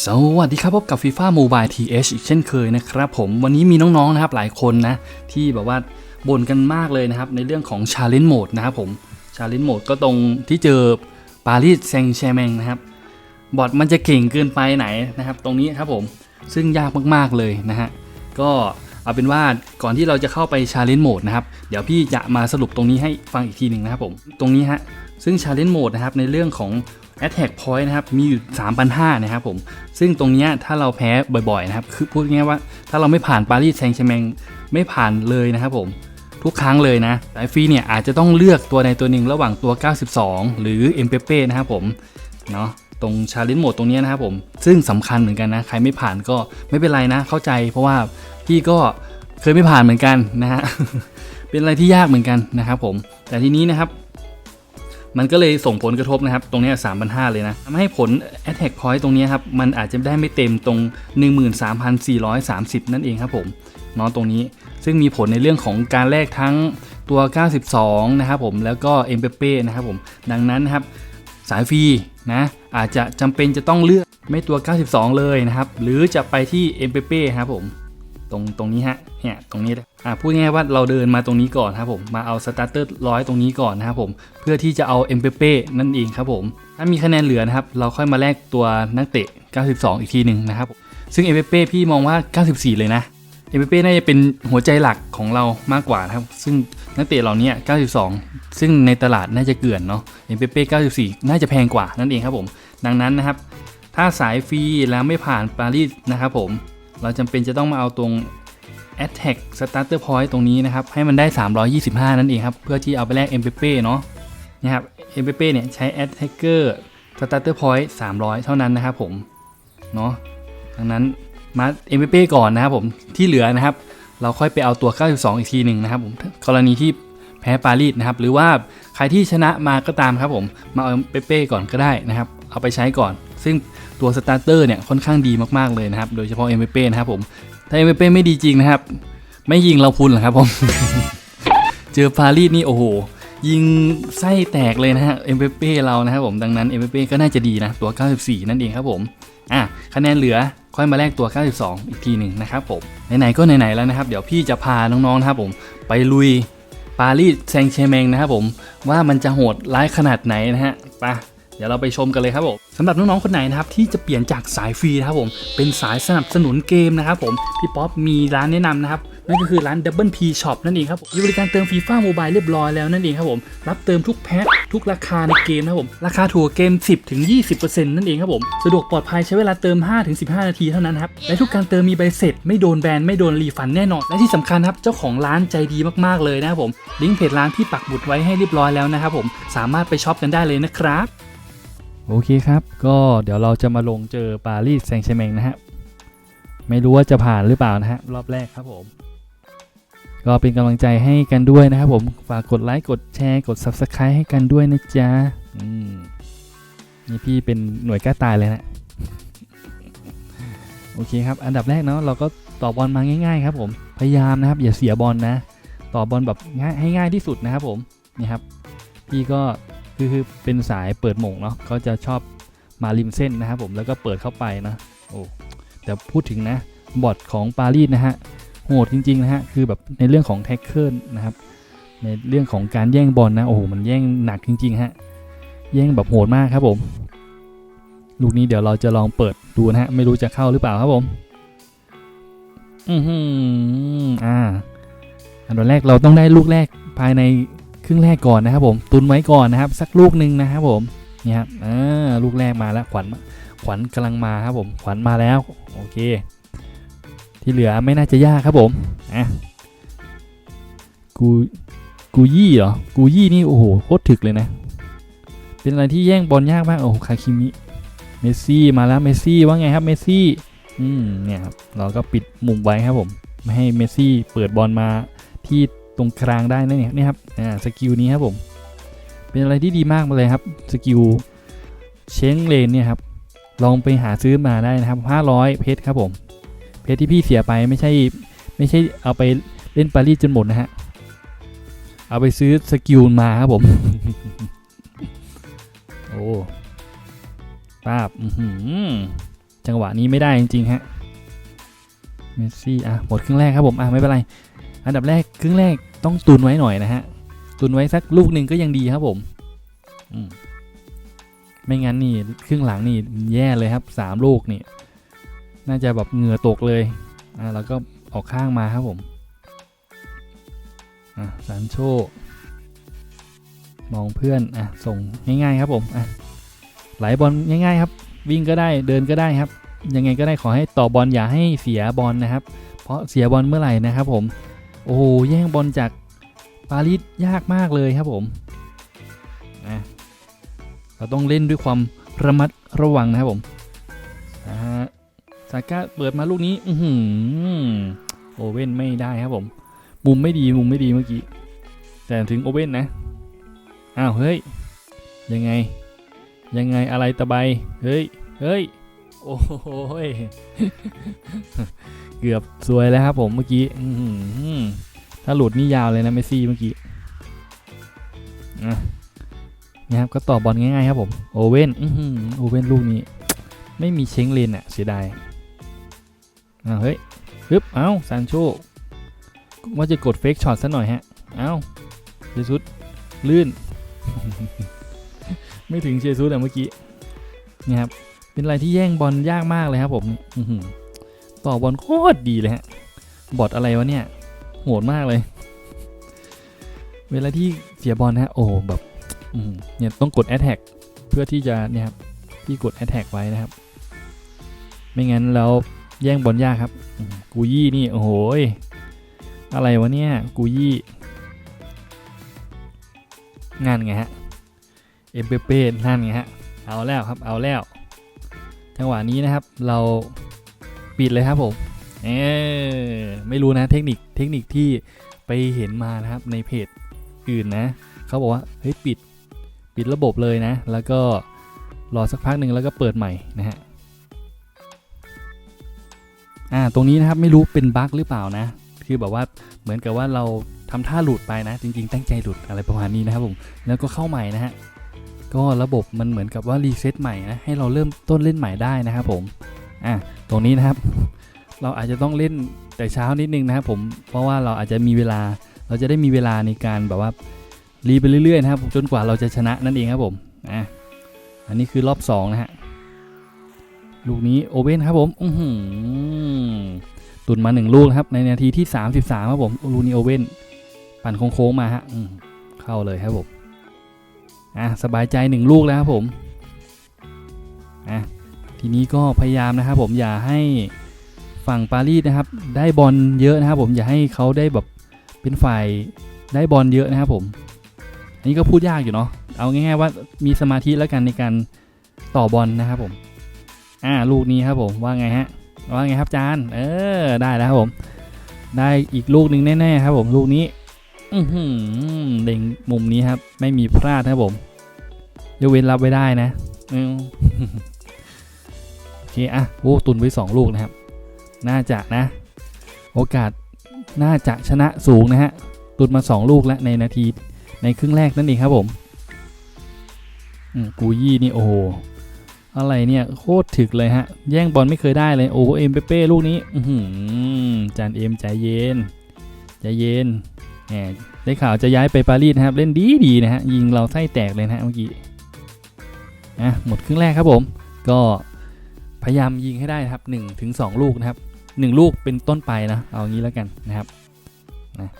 สวัสดีครับพบกับ FIFA Mobile TH อีกเช่นเคยนะครับผมวันนี้มีน้องๆนะครับหลายคนนะ ที่แบบว่าบ่นกันมากเลยนะครับ ในเรื่องของ Challenge Mode นะครับผม Challenge Mode ก็ตรงที่เจอปารีสแซงต์แชร์แมงนะครับ บอทมันจะเก่งเกินไปไหนนะครับ ตรงนี้ครับผมซึ่งยากมากๆเลยนะฮะ ก็เอาเป็นว่าก่อนที่เราจะเข้าไป Challenge Mode นะครับ เดี๋ยวพี่จะมาสรุปตรงนี้ให้ฟังอีกทีหนึ่งนะครับผมตรงนี้ฮะซึ่ง Challenge Mode นะครับในเรื่องของ Attack Point นะครับ มีอยู่ 3,500 นะครับผม ซึ่งตรงนี้ถ้าเราแพ้บ่อยๆ นะครับ คือพูดง่ายๆว่าถ้าเราไม่ผ่านปารีสแซงต์แชร์แมงไม่ผ่านเลยนะครับผม ทุกครั้งเลยนะแต่ฟรีเนี่ยอาจจะต้องเลือกตัวใดตัวหนึ่งระหว่างตัว 92 หรือเอ็มเปเป้นะครับผม เนาะตรงชาเลนจ์โหมดตรงนี้นะครับผม ซึ่งสำคัญเหมือนกันนะ ใครไม่ผ่านก็ไม่เป็นไรนะ เข้าใจ เพราะว่าพี่ก็เคยไม่ผ่านเหมือนกันนะฮะ เป็นอะไรที่ยากเหมือนกันนะครับผม แต่ทีนี้นะครับ มันก็เลยส่งผลกระทบนะครับ ตรงนี้สามพันห้าเลยนะทำให้ผล Attack Point ตรงนี้ครับ มันอาจจะได้ไม่เต็มตรง 13,430 นั่นเองครับผมเนาะตรงนี้ ซึ่งมีผลในเรื่องของการแลกทั้งตัว 92 นะครับผม แล้วก็เอ็มเปเป้นะครับผม ดังนั้นนะครับสายฟรีนะ อาจจะจำเป็นจะต้องเลือกไม่ตัว 92 เลยนะครับ หรือจะไปที่เอ็มเปเป้ครับผม ตรงตรงนี้ฮะเนี่ยตรงนี้เลยอ่าพูดง่ายๆว่าเราเดินมาตรงนี้ก่อนครับผมมาเอาสตาร์เตอร์ร้อยตรงนี้ก่อนนะครับผมเพื่อที่จะเอาเอ็มเปเป้นั่นเองครับผมถ้ามีคะแนนเหลือนะครับเราค่อยมาแลกตัวนักเตะ 92 อีกทีหนึ่งนะครับซึ่งเอ็มเปเป้พี่มองว่า 94 เลยนะเอ็มเปเป้น่าจะเป็นหัวใจหลักของเรามากกว่านะครับ ซึ่งนักเตะเหล่านี้ 92 ซึ่งในตลาดน่าจะเกลื่อนเนาะเอ็มเปเป้94 น่าจะแพงกว่านั่นเองครับผม ดังนั้นนะครับ ถ้าสายฟรีแล้วไม่ผ่านปารีสนะครับผม เราจำเป็นจะต้องมาเอาตรง Attack Starter Point ตรงนี้นะครับ ให้มันได้ 325 นั่นเองครับ เพื่อที่เอาไปแลก m p p เนาะนะครับ m p p เนี่ยใช้ Attacker Starter Point 300 เท่านั้นนะครับผมเนาะดังนั้นมา m p p ก่อนนะครับผมที่เหลือนะครับ เราค่อยไปเอาตัว 92 อีกทีหนึ่งนะครับผมกรณีที่แพ้ปารีสนะครับ หรือว่าใครที่ชนะมาก็ตามครับผม มาเอา m p p ก่อนก็ได้นะครับ เอาไปใช้ก่อน ซึ่งตัวสตาร์เตอร์เนี่ยค่อนข้างดีมากๆเลยนะครับ โดยเฉพาะ m p p นะครับผม ถ้า m p p ไม่ดีจริงนะครับ ไม่ยิงเราพุนหรอครับผม เจอปารีสนี่โอ้โห ยิงไส้แตกเลยนะฮะ m p p เป้เรานะครับผมดังนั้น m p p ก็น่าจะดีนะ ตัว 94 นั่นเองครับผมอะคะแนนเหลือค่อยมาแลกตัว 92 อีกทีหนึ่งนะครับผมไหนๆก็ไหนๆแล้วนะครับ เดี๋ยวพี่จะพาน้องๆนะครับผมไปลุยปารีสแซงต์แชแมงนะครับผมว่ามันจะโหดร้ายขนาดไหนนะฮะไปเดี๋ยวเราไปชมกันเลยครับผม สำหรับน้องๆคนไหนนะครับที่จะเปลี่ยนจากสายฟรีนะครับผมเป็นสายสนับสนุนเกมนะครับผมพี่ป๊อปมีร้านแนะนำนะครับนั่นก็คือร้าน Double P Shop นั่นเองครับผมมีบริการเติมฟีฟ่าโมบายเรียบร้อยแล้วนั่นเองครับผมรับเติมทุกแพ็คทุกราคาในเกมนะครับผมราคาถูกกว่าเกม 10ถึง20%นั่นเองครับผมสะดวกปลอดภัยใช้เวลาเติม5ถึง15 นาทีเท่านั้นครับและทุกการเติมมีใบเสร็จ ไม่โดนแบนไม่โดนรีฟันแน่นอนและที่สำคัญครับเจ้าของร้านใจดีมากๆเลยนะครับผมลิงก์เพจร้านที่ปักหมุดไว้ให้เรียบร้อยแล้วนะครับผมสามารถไปช็อปกันได้เลยนะครับ โอเคครับ ก็เดี๋ยวเราจะมาลงเจอปารีสแซงต์แชร์แมงนะฮะ ไม่รู้ว่าจะผ่านหรือเปล่านะฮะ รอบแรกครับผม ก็เป็นกำลังใจให้กันด้วยนะครับผม ฝากกดไลค์ กดแชร์ กด Subscribe ให้กันด้วยนะจ๊ะอืมนี่พี่เป็นหน่วยกล้าตายเลยนะ โอเคครับ อันดับแรกเนาะ เราก็ต่อบอลมาง่าย ๆ ครับผม พยายามนะครับ อย่าเสียบอลนะ ต่อบอลแบบง่ายให้ง่ายที่สุดนะครับผม นี่ครับ พี่ก็ คือคือเป็นสายเปิดหม่งเนาะเขาจะชอบมาริมเส้นนะครับผมแล้วก็เปิดเข้าไปนะโอ้แต่พูดถึงนะบอทของปารีสนะฮะโหดจริงๆนะฮะคือแบบในเรื่องของแท็กเกิลนะครับ ในเรื่องของการแย่งบอลนะโอ้โหมันแย่งหนักจริงๆฮะแย่งแบบโหดมากครับผม ลูกนี้เดี๋ยวเราจะลองเปิดดูนะฮะไม่รู้จะเข้าหรือเปล่าครับผม อือหืออ่า อันดับแรกเราต้องได้ลูกแรกภายใน ครึ่งแรกก่อนนะครับผมตุนไว้ก่อนนะครับ สักลูกหนึ่งนะครับผมนี่ครับอ่าลูกแรกมาแล้วขวัญขวัญกำลังมาครับผมขวัญมาแล้วโอเค ที่เหลือไม่น่าจะยากครับผมอะกูกูยี่เหรอกูยี่นี่โอ้โหโคตรถึกเลยนะ เป็นอะไรที่แย่งบอลยากมากโอ้โหคาคิมิเมสซี่มาแล้วเมสซี่ว่าไงครับเมสซี่อืมเนี่ยครับเราก็ปิดมุมไว้ครับผม ไม่ให้เมสซี่เปิดบอลมาที่ รงกลางได้นั่นเองนี่ครับอ่าสกิลนี้ครับผมเป็นอะไรที่ดีมากเลยครับสกิลเชงเลนเนี่ยครับลองไปหาซื้อมาได้นะครับ 500 เพชรครับผม เพชรที่พี่เสียไปไม่ใช่ไม่ใช่เอาไปเล่นปารีสจนหมดนะฮะเอาไปซื้อสกิลมาครับผมโอ้ปาบจังหวะนี้ไม่ได้จริงๆฮะเมสซี่อะหมดครึ่งแรกครับผมอะไม่เป็นไร อันดับแรกครึ่งแรกต้องตุนไว้หน่อยนะฮะ ตุนไว้สักลูกหนึ่งก็ยังดีครับผมอืมไม่งั้นนี่ครึ่งหลังนี่แย่เลยครับสามลูกนี่ น่าจะแบบเหงื่อตกเลยอะแล้วก็ออกข้างมาครับผมอะซานโชมองเพื่อนอะส่งง่ายๆครับผมอะไหลบอลง่ายๆครับ วิ่งก็ได้เดินก็ได้ครับ ยังไงก็ได้ขอให้ต่อบอลอย่าให้เสียบอลนะครับ เพราะเสียบอลเมื่อไหร่นะครับผม โอ้โหแย่งบอลจากปารีสยากมากเลยครับผมอะเราต้องเล่นด้วยความระมัดระวังนะครับผมอ่าซาก้าเปิดมาลูกนี้อืโอเว่นไม่ได้ครับผมมุมไม่ดีมุมไม่ดีเมื่อกี้แต่ถึงโอเว่นนะอ้าวเฮ้ยยังไง ยังไงอะไรตะไบเฮ้ยเฮ้ยโอ้โห เกือบซวยแล้วครับผมเมื่อกี้ถ้าหลุดนี่ยาวเลยนะเมซี่เมื่อกี้นะครับก็ต่อบอลง่ายๆครับผมโอเว่นโอเว่นลูกนี้ ไม่มีเช้งเลนอะเสียดายอ้าเฮ้ยฮึบเอ้าซานโชว่าจะกดเฟกช็อตซะหน่อยฮะ เอ้าเจสุดลื่น ไม่ถึงเชซุสอะเมื่อกี้นี่ครับเป็นอะไรที่แย่งบอลยากมากเลยครับผมอื ต่อบอลโคตรดีเลยฮะ บอดอะไรวะเนี่ย โหดมากเลย เวลาที่เสียบอลนะฮะโอ้แบบเนี่ยต้องกด Attack เพื่อที่จะเนี่ยครับที่กด Attack ไว้นะครับ ไม่งั้นแล้วแย่งบอลยากครับ กูยี่นี่โอ้โหอะไรวะเนี่ย กูยี่งานไงฮะ เอ็มเปเป้นั่นไงฮะ เอาแล้วครับ เอาแล้ว จังหวะนี้นะครับ เรา ปิดเลยครับผมเออไม่รู้นะเทคนิคเทคนิคที่ไปเห็นมานะครับในเพจอื่นนะเขาบอกว่าเฮ้ยปิดปิดระบบเลยนะ แล้วก็รอสักพักหนึ่งแล้วก็เปิดใหม่นะฮะอ่าตรงนี้นะครับไม่รู้เป็นบั๊กหรือเปล่านะคือแบบว่าเหมือนกับว่าเราทำท่าหลุดไปนะ จริง ๆ ตั้งใจหลุดอะไรประมาณนี้นะครับผมแล้วก็เข้าใหม่นะฮะก็ระบบมันเหมือนกับว่ารีเซ็ตใหม่นะให้เราเริ่มต้นเล่นใหม่ได้นะครับผม อะตรงนี้นะครับ เราอาจจะต้องเล่นแต่เช้านิดนึงนะครับผมเพราะว่าเราอาจจะมีเวลาเราจะได้มีเวลาในการแบบว่ารีไปเรื่อยๆนะครับจนกว่าเราจะชนะนั่นเองครับผมอะอันนี้คือรอบ2นะฮะลูกนี้โอเว่นครับผมอือหือตุนมา 1 ลูกครับในนาทีที่ 33ครับผมลูกนี้โอเว่นปั่นโค้งๆมาฮะเข้าเลยครับผมอะสบายใจหนึ่งลูกแล้วครับผมอะ ทีนี้ก็พยายามนะครับผมอย่าให้ฝั่งปารีสนะครับ ได้บอลเยอะนะครับผมอย่าให้เขาได้แบบเป็นฝ่ายได้บอลเยอะนะครับผม อันนี้ก็พูดยากอยู่เนาะเอาง่ายๆว่ามีสมาธิแล้วกันในการต่อบอลนะครับผม อ่าลูกนี้ครับผมว่าไงฮะว่าไงครับจานเออได้แล้วครับผม ได้อีกลูกหนึ่งแน่ๆครับผมลูกนี้อืเล็งมุมนี้ครับ ไม่มีพลาดครับผมยกเว้นรับไว้ได้นะ เคอะโอ้ตุนไว้ 2 ลูกนะครับ น่าจะนะ โอกาสน่าจะชนะสูงนะฮะ ตุนมา 2 ลูกแล้วในนาทีในครึ่งแรกนั่นเองครับผมกูยี่นี่โอ้โหอะไรเนี่ยโคตรถึกเลยฮะ แย่งบอลไม่เคยได้เลยโอ้โหเอ็มเปเป้ลูกนี้ อืจานเอ็มใจเย็นใจเย็นแหมได้ข่าวจะย้ายไปปารีสนะครับ เล่นดีดีนะฮะยิงเราไส้แตกเลยนะฮะเมื่อกี้อะหมดครึ่งแรกครับผม ก็ พยายามยิงให้ได้นะครับ1ถึง2ลูกนะครับ 1 ลูกเป็นต้นไปนะ เอางี้แล้วกันนะครับนะ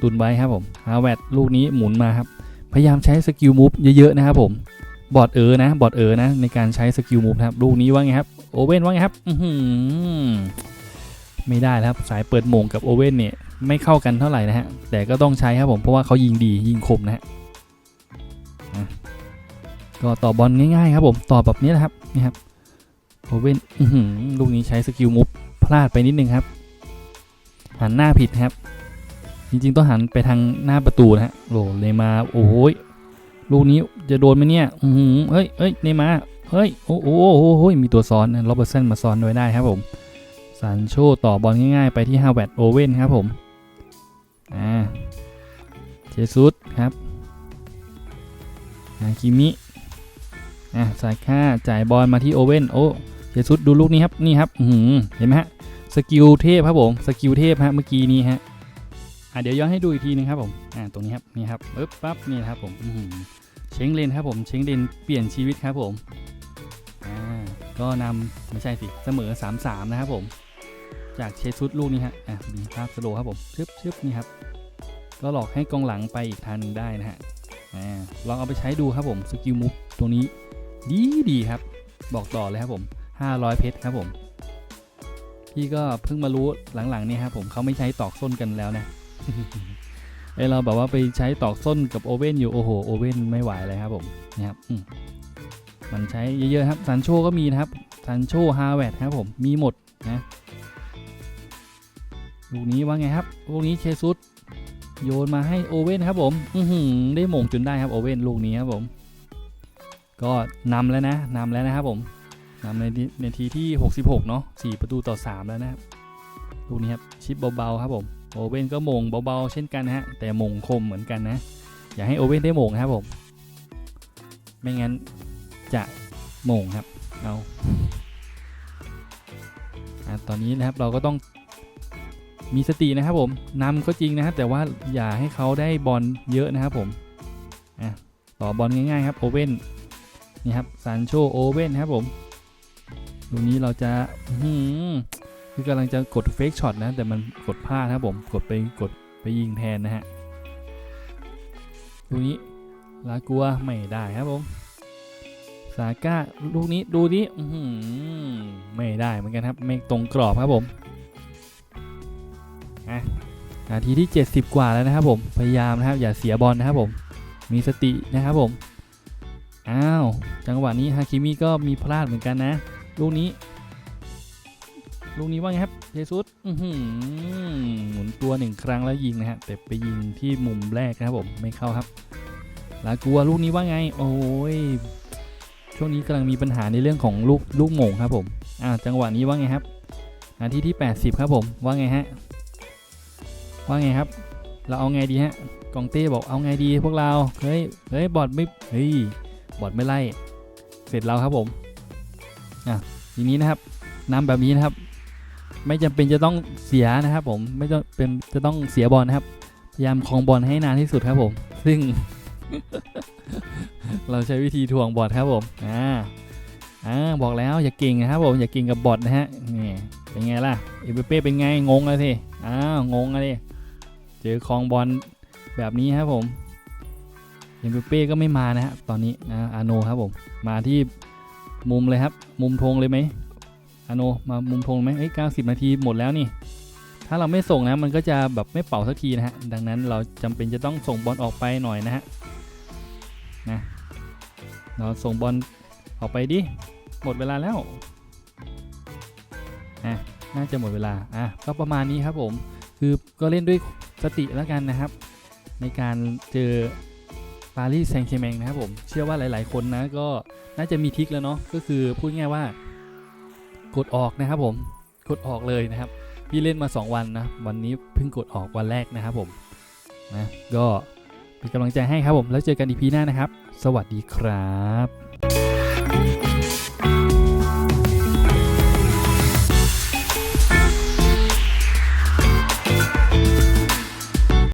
ตุนไว้ครับผมฮาวเวดลูกนี้หมุนมาครับ พยายามใช้สกิลมูฟเยอะๆนะครับผมบอดเออนะบอดเออนะ ในการใช้สกิลมูฟครับ ลูกนี้ว่าไงครับโอเว่นว่าไงครับอืไม่ได้แล้วครับสายเปิดโมงกับโอเว่นเนี่ยไม่เข้ากันเท่าไหร่นะฮะแต่ก็ต้องใช้ครับผมเพราะว่าเขายิงดียิงคมนะฮะอะก็ต่อบอลง่ายๆครับผมต่อแบบนี้นะครับนี่ครับ โอเว่นลูกนี้ใช้สกิลมุฟพลาดไปนิดนึงครับ หันหน้าผิดครับ จริงๆ ต้องหันไปทางหน้าประตูนะฮะโหเลมาโอ้โหยลูกนี้จะโดนไหมเนี่ยอือหือเฮ้ยเฮ้ยเนมาเฮ้ยโอ้โหโอ้โหมีตัวซ้อนนะโรเบอร์สันมาซ้อนไว้ได้ครับผมซานโชต่อบอลง่ายๆ ไปที่ฮาวเวดโอเว่นครับผมอ่าเจสุสครับอาคิมิอะสายค่าจ่ายบอลมาที่โอเว่นโอ้ เจสุดดูลูกนี้ครับนี่ครับเห็นไหมฮะสกิลเทพครับผมสกิลเทพฮะเมื่อกี้นี้ฮะอะเดี๋ยวย้อนให้ดูอีกทีนึงครับผมอ่าตรงนี้ครับนี่ครับปึ๊บปั๊บนี่ครับผมเช้งเลนครับผมเช้งเลนเปลี่ยนชีวิตครับผมอ่าก็นำไม่ใช่สิเสมอ 3-3 นะครับผมจากเชซุดลูกนี้ฮะอะมีภาพสโลครับผมชึบชึบนี่ครับก็หลอกให้กองหลังไปอีกทางหนึ่งได้นะฮะอ่าลองเอาไปใช้ดูครับผมสกิลมุกตัวนี้ดีดีครับ บอกต่อเลยครับผม 500 เพชรครับผม พี่ก็เพิ่งมารู้หลังๆนี่ครับผมเขาไม่ใช้ตอกส้นกันแล้วนะไอเราแบบว่าไปใช้ตอกส้นกับโอเว่นอยู่โอ้โหโอเว่นไม่ไหวเลยครับผมนะครับมมันใช้เยอะๆครับซันโชก็มีนะครับซันโชฮาเวดครับผมมีหมดนะลูกนี้ว่าไงครับลูกนี้เชซุสโยนมาให้โอเว่นครับผม อืได้หม่งจนได้ครับโอเว่นลูกนี้ครับผม ก็นำแล้วนะนำแล้วนะครับผม นำในทีในทีที่ 66 เนาะ4ประตูต่อ 3 แล้วนะครับลูกนี้ครับชิปเบาๆครับผมโอเว่นก็มงเบาๆเช่นกันนะฮะแต่มงคมเหมือนกันนะ อย่าให้โอเว่นได้มงครับผม ไม่งั้นจะมงครับเอาอตอนนี้นะครับเราก็ต้องมีสตินะครับผมนำก็จริงนะครับแต่ว่าอย่าให้เขาได้บอลเยอะนะครับผมอะต่อบอลง่ายๆครับโอเว่นนี่ครับซานโชโอเว่นครับผม ลูกนี้เราจะอื้อหือคือกำลังจะกดเฟกช็อตนะ แต่มันกดพลาดครับผม กดไปกดไปยิงแทนนะฮะลูกนี้ลากัวไม่ได้ครับผมซาก้าลูกนี้ดูนี้อื้อหือไม่ได้เหมือนกันครับไม่ตรงกรอบครับผมนาทีที่ 70 กว่าแล้วนะครับผมพยายามนะครับอย่าเสียบอลนะครับผมมีสตินะครับผมอ้าวจังหวะนี้ฮาคิมิก็มีพลาดเหมือนกันนะ ลูกนี้ลูกนี้ว่าไงครับเจสุสหมุนตัวหนึ่งครั้งแล้วยิงนะฮะแต่ไปยิงที่มุมแรกนะครับผมไม่เข้าครับลากัวลูกนี้ว่าไง โอ้ยช่วงนี้กำลังมีปัญหาในเรื่องของลูกลูกโมงครับผมอ่าจังหวะนี้ว่าไงครับนาทีที่ 80 ครับผมว่าไงฮะว่าไงครับ เราเอาไงดีฮะกองเต้บอกเอาไงดีพวกเราเฮ้ยเฮ้ยบอดไม่เฮ้ยบอดไม่ไล่เสร็จแล้วครับผม อะทีนี้นะครับนำแบบนี้นะครับ ไม่จำเป็นจะต้องเสียนะครับ ผมไม่ต้องเป็นจะต้องเสียบอลนะครับ พยายามคลองบอลให้นานที่สุดครับผม ซึ่ง เราใช้วิธีทวงบอลครับผมอ่าอ่าบอกแล้วอย่าเก่งนะครับผมอย่าเก่งกับบอทนะฮะนี่เป็นไงล่ะเอเปเป้เป็นไงงงเลยสิอ้าวงงเลยเจอคลองบอลแบบนี้ครับผมเอเปเป้ก็ไม่มานะฮะตอนนี้นะอาโนครับผมมาที่ มุมเลยครับ มุมธงเลยไหมอโนมามุมธงไหมเอ้ย90นาทีหมดแล้วนี่ ถ้าเราไม่ส่งนะมันก็จะแบบไม่เป่าสักทีนะฮะ ดังนั้นเราจำเป็นจะต้องส่งบอลออกไปหน่อยนะฮะ นะ เราส่งบอลออกไปดิ หมดเวลาแล้ว อะ น่าจะหมดเวลา อะ ก็ประมาณนี้ครับผม คือก็เล่นด้วยสติแล้วกันนะครับ ในการเจอ ปารีสแซงต์แชร์แมงนะครับผม เชื่อว่าหลาย ๆ คนนะก็น่าจะมีทิคแล้วเนาะก็คือพูดง่ายว่ากดออกนะครับผมกดออกเลยนะครับ พี่เล่นมา 2 วันนะ วันนี้เพิ่งกดออกวันแรกนะครับผมนะก็เป็นกำลังใจให้ครับผม แล้วเจอกันอีพีหน้านะครับ สวัสดีครับ